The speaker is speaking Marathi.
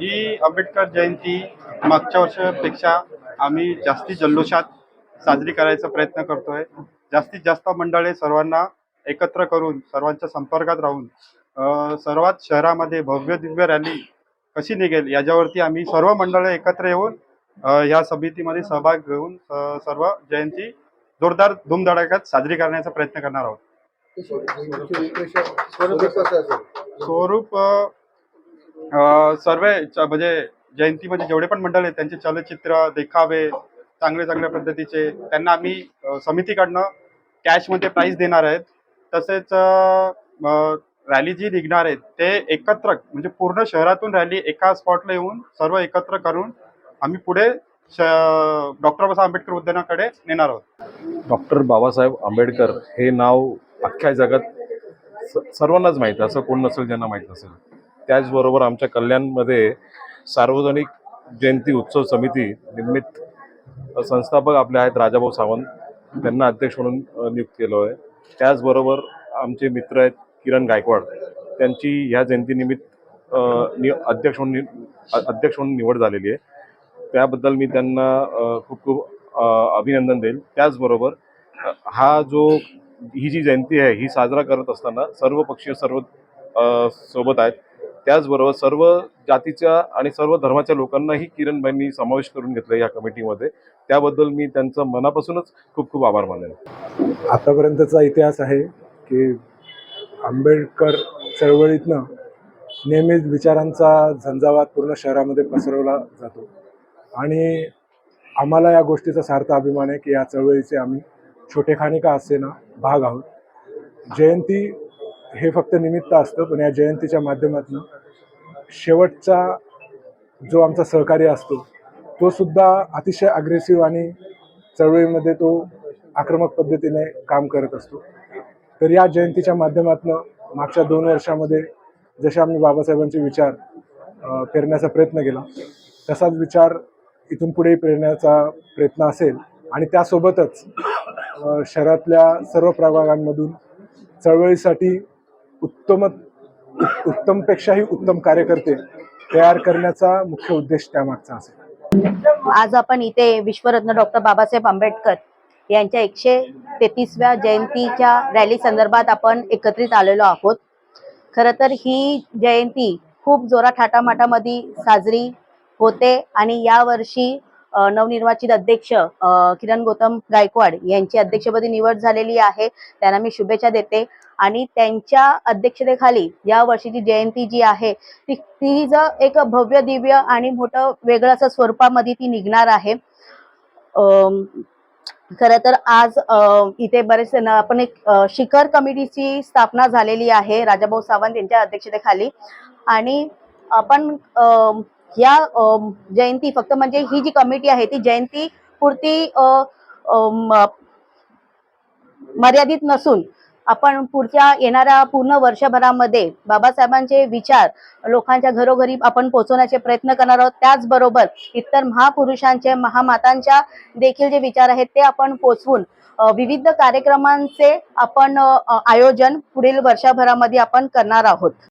ही आंबेडकर जयंती मागच्या वर्षापेक्षा आम्ही जास्ती जल्लोषात साजरी करायचा प्रयत्न करतोय. जास्तीत जास्त मंडळे सर्वांना एकत्र करून सर्वांच्या संपर्कात राहून सर्वात शहरामध्ये भव्य दिव्य रॅली कशी निघेल याच्यावरती आम्ही सर्व मंडळे एकत्र येऊन या समितीमध्ये सहभाग घेऊन सर्व जयंती जोरदार धूमधडाक्यात साजरी करण्याचा प्रयत्न करणार आहोत. स्वरूप कसं असेल स्वरूप अ, अ, सर्व म्हणजे जयंतीमध्ये म्हणजे जेवढे पण मंडळ आहेत त्यांचे चलचित्र देखावे चांगले चांगल्या पद्धतीचे त्यांना आम्ही समितीकडनं कॅशमध्ये प्राईज देणार आहेत. तसेच रॅली जी निघणार आहेत ते एकत्र म्हणजे पूर्ण शहरातून रॅली एका स्पॉटला येऊन सर्व एकत्र करून आम्ही पुढे डॉक्टर बाबासाहेब आंबेडकर उद्यानाकडे नेणार आहोत. डॉक्टर बाबासाहेब आंबेडकर हे नाव अख्ख्या जगात सर्वांनाच माहीत असं कोण नसेल ज्यांना माहीत नसेल. त्याचबरोबर आमच्या कल्याणमध्ये सार्वजनिक जयंती उत्सव समिती निमित्त संस्थापक आपले आहेत राजाभाऊ सावंत त्यांना अध्यक्ष म्हणून नियुक्त केलं आहे. त्याचबरोबर आमचे मित्र आहेत किरण गायकवाड त्यांची ह्या जयंतीनिमित्त नि अध्यक्ष म्हणून नि- अध्यक्ष म्हणून निवड झालेली आहे. त्याबद्दल मी त्यांना खूप खूप अभिनंदन देईल. त्याचबरोबर हा जो ही जी जयंती आहे ही साजरा करत असताना सर्व पक्षीय सर्व सोबत आहेत. त्याचबरोबर सर्व जातीच्या आणि सर्व धर्माच्या लोकांनाही किरणबाईंनी समावेश करून घेतलं या कमिटीमध्ये. त्याबद्दल मी त्यांचं मनापासूनच खूप खूप आभार मानेन आतापर्यंतचा इतिहास आहे की आंबेडकर चळवळीतनं नेहमीच विचारांचा झंझावात पूर्ण शहरामध्ये पसरवला जातो. आणि आम्हाला या गोष्टीचा सार्थ अभिमान आहे की या चळवळीचे आम्ही छोटेखानी का असे ना भाग आहोत. जयंती हे फक्त निमित्त असतं पण या जयंतीच्या माध्यमातून शेवटचा जो आमचा सहकारी असतो तो सुद्धा अतिशय अग्रेसिव्ह आणि चळवळीमध्ये तो आक्रमक पद्धतीने काम करत असतो. तर या जयंतीच्या माध्यमातून मागच्या दोन वर्षामध्ये जसे आम्ही बाबासाहेबांचे विचार पेरण्याचा प्रयत्न केला तसाच विचार इथून पुढेही पेरण्याचा प्रयत्न असेल आणि त्यासोबतच शहरातल्या सर्व प्रभागांमधून चळवळीसाठी उत्तम उत्तमपेक्षाही उत्तम कार्यकर्ते तयार करण्याचा मुख्य उद्देश त्यामागचा असेल. आज आपण इथे विश्वरत्न डॉक्टर बाबासाहेब आंबेडकर यांच्या एकशे तेहतीसव्या जयंतीच्या रॅली संदर्भात आपण एकत्रित आलेलो आहोत. खरं तर ही जयंती खूप जोरा थाटामाटामध्ये साजरी होते आणि यावर्षी नवनिर्वाचित अध्यक्ष किरण गौतम गायकवाड यांची अध्यक्षपदी निवड झालेली आहे. त्यांना मी शुभेच्छा देते. आणि त्यांच्या अध्यक्षतेखाली या वर्षीची जयंती जी आहे ती ती जर एक भव्य दिव्य आणि मोठं वेगळं असं स्वरूपामध्ये ती निघणार आहे. खरं तर आज इथे बरेच आपण एक शिखर कमिटीची स्थापना झालेली आहे राजाभाऊ सावंत यांच्या अध्यक्षतेखाली. आणि आपण या जयंती फक्त म्हणजे ही जी कमिटी आहे ती जयंती पुरती मर्यादित नसून आपण पुढच्या येणाऱ्या पूर्ण वर्षभरामध्ये बाबासाहेबांचे विचार लोकांच्या घरोघरी आपण पोहोचवण्याचे प्रयत्न करणार आहोत. त्याचबरोबर इतर महापुरुषांचे महामातांच्या देखील जे विचार आहेत ते आपण पोचवून विविध कार्यक्रमांचे आपण आयोजन पुढील वर्षभरामध्ये आपण करणार आहोत.